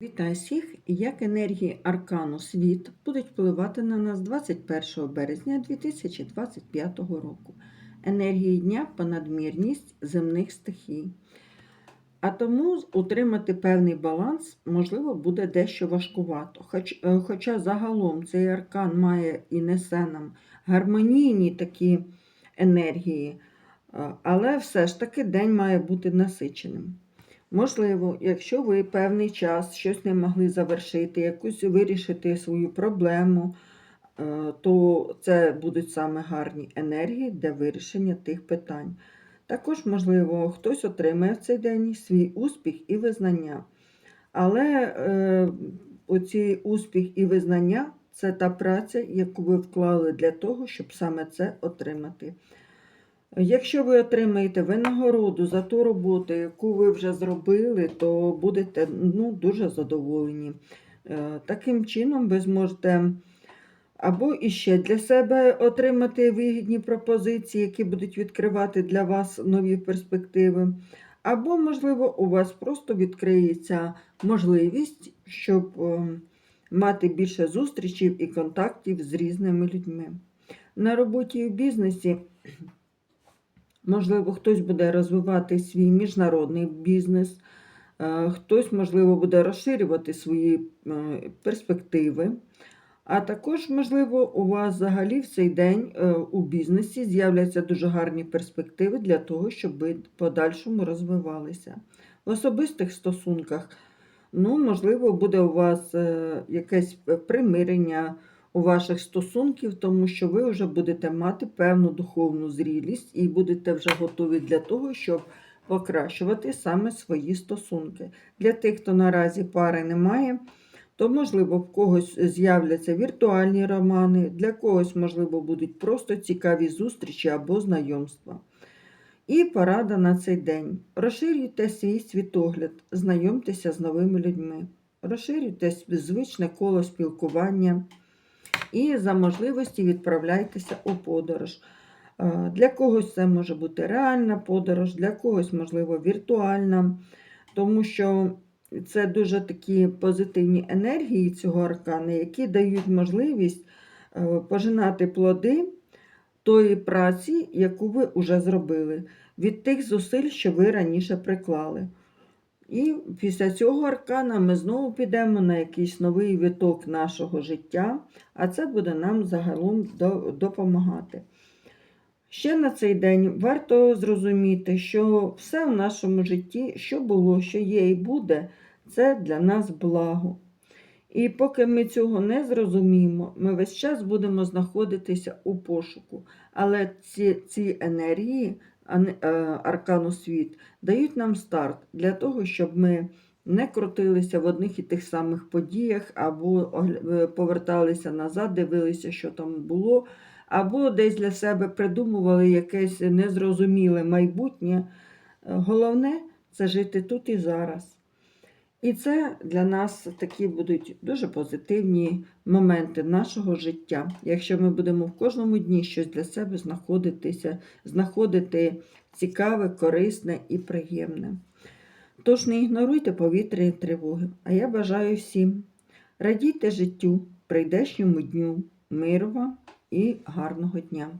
Вітаю всіх! Як енергії аркану світ будуть впливати на нас 21 березня 2025 року. Енергії дня понадмірність земних стихій. А тому утримати певний баланс, можливо, буде дещо важкувато. Хоч, е, хоча загалом цей аркан має і несе нам гармонійні такі енергії, е, але все ж таки день має бути насиченим. Можливо, якщо ви певний час щось не могли завершити, якусь вирішити свою проблему, е, то це будуть саме гарні енергії для вирішення тих питань. Також, можливо, хтось отримає в цей день свій успіх і визнання. Але е, оці успіх і визнання це та праця, яку ви вклали для того, щоб саме це отримати. Якщо ви отримаєте винагороду за ту роботу, яку ви вже зробили, то будете ну, дуже задоволені. Е, Таким чином, ви зможете або іще для себе отримати вигідні пропозиції, які будуть відкривати для вас нові перспективи. Або, можливо, у вас просто відкриється можливість, щоб е, мати більше зустрічей і контактів з різними людьми. На роботі і в бізнесі. Можливо, хтось буде розвивати свій міжнародний бізнес, е, хтось, можливо, буде розширювати свої е, перспективи. А також, можливо, у вас взагалі в цей день е, у бізнесі з'являться дуже гарні перспективи для того, щоб ви подальшому розвивалися. В особистих стосунках, ну, можливо, буде у вас якесь примирення у ваших стосунків, тому що ви вже будете мати певну духовну зрілість і будете вже готові для того, щоб покращувати саме свої стосунки. Для тих, хто наразі пари немає, то, можливо, в когось з'являться віртуальні романи, для когось, можливо, будуть просто цікаві зустрічі або знайомства. І порада на цей день. Розширюйте свій світогляд, знайомтеся з новими людьми, розширюйте звичне коло спілкування і за можливості відправляйтеся у подорож. Е, для когось це може бути реальна подорож, для когось, можливо, віртуальна, тому що це дуже такі позитивні енергії цього аркана, які дають можливість е, пожинати плоди тої праці, яку ви вже зробили, від тих зусиль, що ви раніше приклали. І після цього аркана ми знову підемо на якийсь новий виток нашого життя, а це буде нам загалом допомагати. Ще на цей день варто зрозуміти, що все в нашому житті, що було, що є і буде, це для нас благо. І поки ми цього не зрозуміємо, ми весь час будемо знаходитися у пошуку. Але ці, ці енергії аркану світ, дають нам старт для того, щоб ми не крутилися в одних і тих самих подіях, або е, поверталися назад, дивилися, що там було, або десь для себе придумували якесь незрозуміле майбутнє. Е, головне це жити тут і зараз. І це для нас такі будуть дуже позитивні моменти нашого життя. Якщо ми будемо в кожному дні щось для себе знаходитися, знаходити цікаве, корисне і приємне. Тож не ігноруйте повітряні тривоги, а я бажаю всім радійте життю, прийдешньому дню, миру вам і гарного дня!